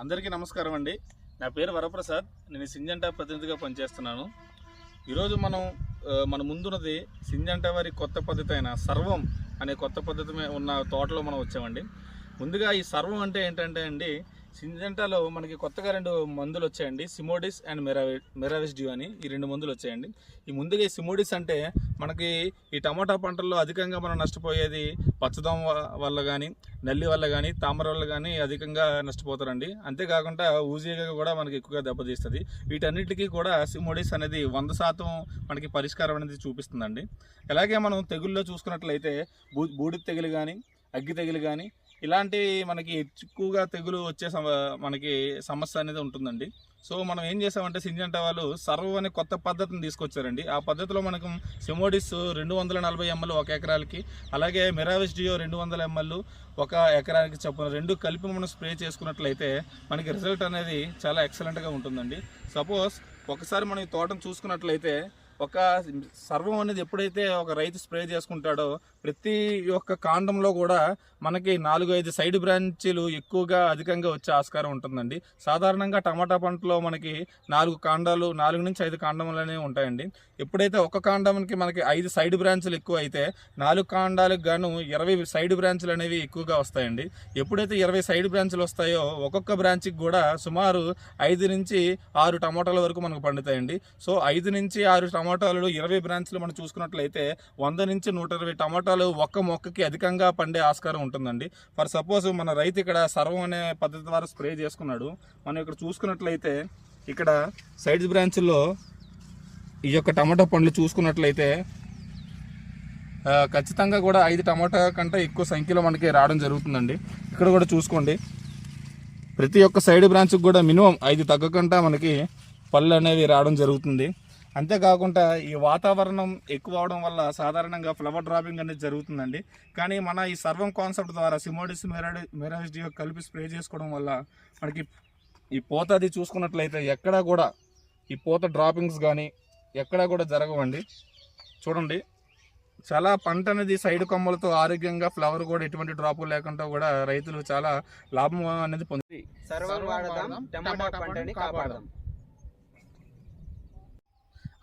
అందరికీ నమస్కారం అండి. నా పేరు వరప్రసాద్. నేను సింజంటా ప్రతినిధిగా పనిచేస్తున్నాను. ఈరోజు మనం మన ముందున్నది సింజంటా వారి కొత్త పద్ధతి అయిన సర్వం అనే కొత్త పద్ధతి మీద ఉన్న తోటలో మనం వచ్చామండి. ముందుగా ఈ సర్వం అంటే ఏంటంటే అండి సింజంటాలో మనకి కొత్తగా రెండు మందులు వచ్చాయండి. సిమోడిస్ అండ్ మెరావి మెరావిస్ డ్యూ అని ఈ రెండు మందులు వచ్చాయండి. ఈ ముందుగా ఈ సిమోడిస్ అంటే మనకి ఈ టమాటా పంటల్లో అధికంగా మనం నష్టపోయేది పచ్చదోమ వల్ల కానీ నల్లి వల్ల కానీ తామర వల్ల కానీ అధికంగా నష్టపోతారండి. అంతేకాకుండా ఊజీగా కూడా మనకి ఎక్కువగా దెబ్బతీస్తుంది. వీటన్నిటికీ కూడా సిమోడిస్ అనేది వంద శాతం మనకి పరిష్కారం అనేది చూపిస్తుందండి. అలాగే మనం తెగుల్లో చూసుకున్నట్లయితే బూ బూడిద తెగులు కానీ అగ్గి తెగులు కానీ ఇలాంటి మనకి ఎక్కువగా తెగులు వచ్చే మనకి సమస్య అనేది ఉంటుందండి. సో మనం ఏం చేసామంటే సింజంట వాళ్ళు సర్వ్ అనే కొత్త పద్ధతిని తీసుకొచ్చారండి. ఆ పద్ధతిలో మనకు సిమోడిస్ రెండు వందల నలభై ఎంఎల్ ఒక ఎకరాలకి అలాగే మెరావిస్ డియో రెండు వందల ఎంఎల్ ఒక ఎకరానికి చొప్పున రెండు కలిపి మనం స్ప్రే చేసుకున్నట్లయితే మనకి రిజల్ట్ అనేది చాలా ఎక్సలెంట్గా ఉంటుందండి. సపోజ్ ఒకసారి మనం ఈ తోటను చూసుకున్నట్లయితే ఒక సర్వం అనేది ఎప్పుడైతే ఒక రైతు స్ప్రే చేసుకుంటాడో ప్రతి ఒక్క కాండంలో కూడా మనకి నాలుగు ఐదు సైడ్ బ్రాంచీలు ఎక్కువగా అధికంగా వచ్చే ఆస్కారం ఉంటుందండి. సాధారణంగా టమాటా పంటలో మనకి నాలుగు కాండాలు నాలుగు నుంచి ఐదు కాండములు అనేవి ఉంటాయండి. ఎప్పుడైతే ఒక కాండానికి మనకి ఐదు సైడ్ బ్రాంచ్లు ఎక్కువ అయితే నాలుగు కాండాలకు గాను ఇరవై సైడ్ బ్రాంచ్లు అనేవి ఎక్కువగా వస్తాయండి. ఎప్పుడైతే ఇరవై సైడ్ బ్రాంచ్లు వస్తాయో ఒక్కొక్క బ్రాంచ్కి కూడా సుమారు ఐదు నుంచి ఆరు టమాటాల వరకు మనకు పండుతాయండి. సో ఐదు నుంచి ఆరు టమాటాలు ఇరవై బ్రాంచ్లు మనం చూసుకున్నట్లయితే వంద నుంచి నూట ఇరవై టమాటాలు ఒక్క మొక్కకి అధికంగా పండే ఆస్కారం ఉంటుందండి. ఫర్ సపోజ్ మన రైతు ఇక్కడ సర్వం అనే పద్ధతి ద్వారా స్ప్రే చేసుకున్నాడు. మనం ఇక్కడ చూసుకున్నట్లయితే ఇక్కడ సైడ్స్ బ్రాంచ్లో ఈ యొక్క టమాటా పండ్లు చూసుకున్నట్లయితే ఖచ్చితంగా కూడా ఐదు టమాటా కంటే ఎక్కువ సంఖ్యలో మనకి రావడం జరుగుతుందండి. ఇక్కడ కూడా చూసుకోండి. ప్రతి ఒక్క సైడ్ బ్రాంచ్కి కూడా మినిమం ఐదు తగ్గకుండా మనకి పళ్ళు అనేవి రావడం జరుగుతుంది. అంతేకాకుండా ఈ వాతావరణం ఎక్కువ అవడం వల్ల సాధారణంగా ఫ్లవర్ డ్రాపింగ్ అనేది జరుగుతుందండి. కానీ మన ఈ సర్వం కాన్సెప్ట్ ద్వారా సిమోడిస్ మెరాడి మెరాడిస్ డియో కలిపి స్ప్రే చేసుకోవడం వల్ల మనకి ఈ పూత అది చూసుకున్నట్లయితే ఎక్కడా కూడా ఈ పూత డ్రాపింగ్స్ కానీ ఎక్కడా కూడా జరగవండి. చూడండి. చాలా పంట అనేది సైడ్ కొమ్మలతో ఆరోగ్యంగా ఫ్లవర్ కూడా ఎటువంటి డ్రాప్ లేకుండా కూడా రైతులు చాలా లాభం అనేది పొంది సర్వం వాడదాం టమాటా పంటని కాపాడదాం.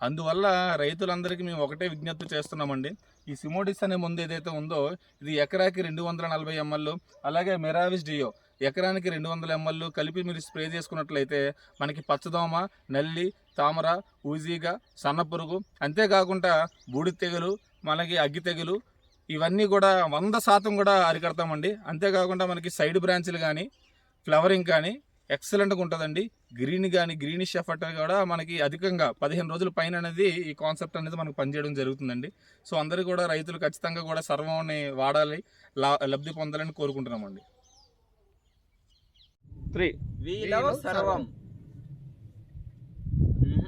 అందువల్ల రైతులందరికీ మేము ఒకటే విజ్ఞప్తి చేస్తున్నామండి. ఈ సిమోడిస్ అనే ముందు ఏదైతే ఉందో ఇది ఎకరాకి రెండు వందల నలభై ఎంఎల్ అలాగే మెరావిస్ డియో ఎకరానికి రెండు వందల ఎంఎల్ కలిపి మీరు స్ప్రే చేసుకున్నట్లయితే మనకి పచ్చదోమ నల్లి తామర ఊజీగా సన్నపురుగు అంతేకాకుండా బూడి తెగులు మనకి అగ్గి తెగులు ఇవన్నీ కూడా వంద శాతం కూడా అరికడతామండి. అంతేకాకుండా మనకి సైడ్ బ్రాంచ్లు కానీ ఫ్లవరింగ్ కానీ ఎక్సలెంట్గా ఉంటుందండి. గ్రీన్ కానీ గ్రీనిష్ ఎఫర్ట్ కూడా మనకి అధికంగా పదిహేను రోజుల పైన అనేది ఈ కాన్సెప్ట్ అనేది మనకు పనిచేయడం జరుగుతుందండి. సో అందరూ కూడా రైతులు ఖచ్చితంగా కూడా సర్వాన్ని వాడాలి లా లబ్ధి పొందాలని కోరుకుంటున్నామండి. త్రీ. సర్వం.